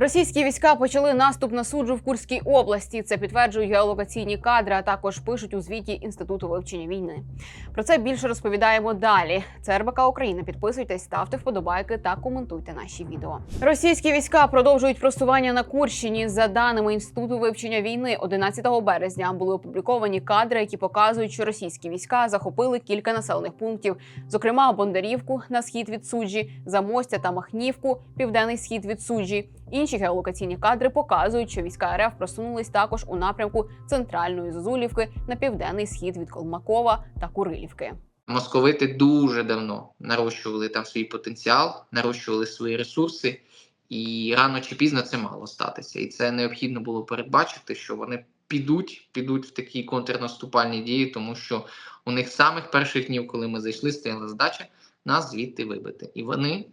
Російські війська почали наступ на суджу в Курській області. Це підтверджують геолокаційні кадри, а також пишуть у звіті Інституту вивчення війни. Про це більше розповідаємо далі. Це РБК Україна. Підписуйтесь, ставте вподобайки та коментуйте наші відео. Російські війська продовжують просування на Курщині. За даними Інституту вивчення війни, 11 березня були опубліковані кадри, які показують, що російські війська захопили кілька населених пунктів, зокрема Бондарівку на схід від суджі, Замостя та Махнівку, південний схід від суджі. Інші геолокаційні кадри показують, що війська РФ просунулись також у напрямку центральної Зозулівки на південний схід від Колмакова та Курилівки. Московити дуже давно нарощували там свій потенціал, нарощували свої ресурси, і рано чи пізно це мало статися. І це необхідно було передбачити, що вони підуть, підуть в такі контрнаступальні дії, тому що у них самих перших днів, коли ми зайшли, стояла задача нас звідти вибити. І вони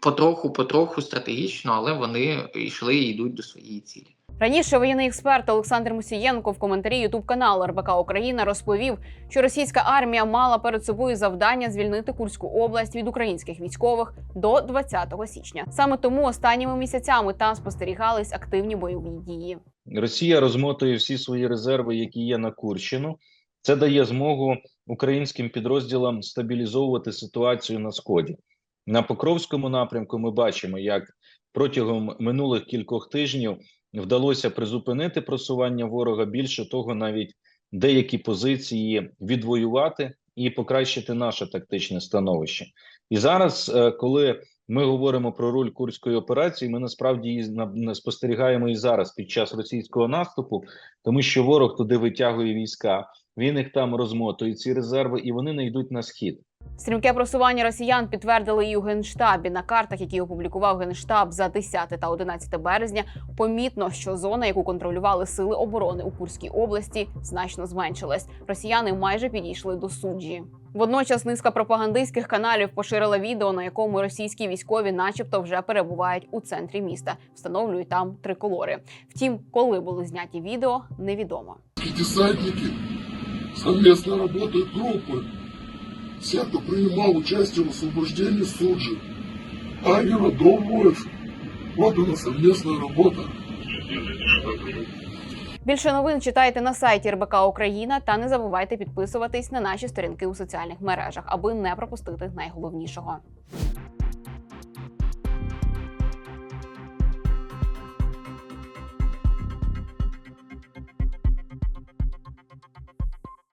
потроху, потроху стратегічно, але вони йшли і йдуть до своєї цілі. Раніше воєнний експерт Олександр Мусієнко в коментарі Ютуб каналу РБК Україна розповів, що російська армія мала перед собою завдання звільнити Курську область від українських військових до 20 січня. Саме тому останніми місяцями там спостерігались активні бойові дії. Росія розмотує всі свої резерви, які є на Курщину. Це дає змогу українським підрозділам стабілізовувати ситуацію на сході. На Покровському напрямку ми бачимо, як протягом минулих кількох тижнів вдалося призупинити просування ворога. Більше того, навіть деякі позиції відвоювати і покращити наше тактичне становище. І зараз, е, коли ми говоримо про роль курської операції, ми насправді її спостерігаємо і зараз під час російського наступу, тому що ворог туди витягує війська, він їх там розмотує ці резерви, і вони не йдуть на схід. Стрімке просування росіян підтвердили і у генштабі на картах, які опублікував генштаб за 10 та 11 березня. Помітно, що зона, яку контролювали сили оборони у Курській області, значно зменшилась. Росіяни майже підійшли до суджі. Водночас низка пропагандистських каналів поширила відео, на якому російські військові, начебто, вже перебувають у центрі міста, встановлюють там триколори. Втім, коли були зняті відео, невідомо. десантники совместно работают группы. Все, кто принимал участие в освобождении Суджи, Аня, Родовоев. Вот она совместная работа. Більше новин читайте на сайті РБК Україна та не забувайте підписуватись на наші сторінки у соціальних мережах, аби не пропустити найголовнішого.